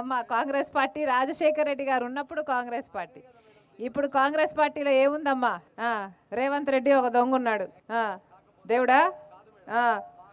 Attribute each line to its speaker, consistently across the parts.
Speaker 1: అమ్మ కాంగ్రెస్ పార్టీ రాజశేఖర్ రెడ్డి గారు ఉన్నప్పుడు కాంగ్రెస్ పార్టీ. ఇప్పుడు కాంగ్రెస్ పార్టీలో ఏముందమ్మా? రేవంత్ రెడ్డి ఒక దొంగ ఉన్నాడు దేవుడా?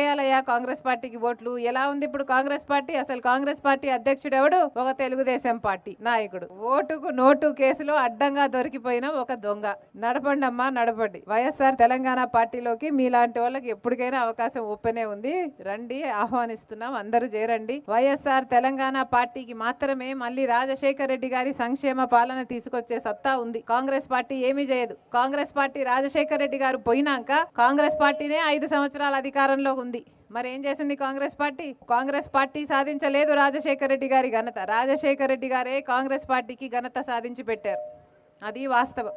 Speaker 1: ఎందుకేయాలయ్యా కాంగ్రెస్ పార్టీకి ఓట్లు. ఎలా ఉంది ఇప్పుడు కాంగ్రెస్ పార్టీ? అసలు కాంగ్రెస్ పార్టీ అధ్యక్షుడు ఎవడు ఒక తెలుగుదేశం పార్టీ నాయకుడు. ఓటుకు నోటు కేసులో అడ్డంగా దొరికిపోయిన ఒక దొంగ. నడపండి అమ్మా నడపండి. వైఎస్ఆర్ తెలంగాణ పార్టీలోకి మీలాంటి వాళ్ళకి ఎప్పటికైనా అవకాశం ఓపెనే ఉంది. రండి ఆహ్వానిస్తున్నాం. అందరూ చేరండి. వైఎస్ఆర్ తెలంగాణ పార్టీకి మాత్రమే మళ్ళీ రాజశేఖర్ రెడ్డి గారి సంక్షేమ పాలన తీసుకొచ్చే సత్తా ఉంది. కాంగ్రెస్ పార్టీ ఏమీ చేయదు. కాంగ్రెస్ పార్టీ రాజశేఖర్ రెడ్డి గారు పోయినాక కాంగ్రెస్ పార్టీనే ఐదు సంవత్సరాల అధికారంలో ఉంది. మరి ఏం చేసింది కాంగ్రెస్ పార్టీ? కాంగ్రెస్ పార్టీ సాధించలేదు రాజశేఖర రెడ్డి గారి ఘనత. రాజశేఖర్ రెడ్డి గారే కాంగ్రెస్ పార్టీకి ఘనత సాధించి పెట్టారు. అది వాస్తవం.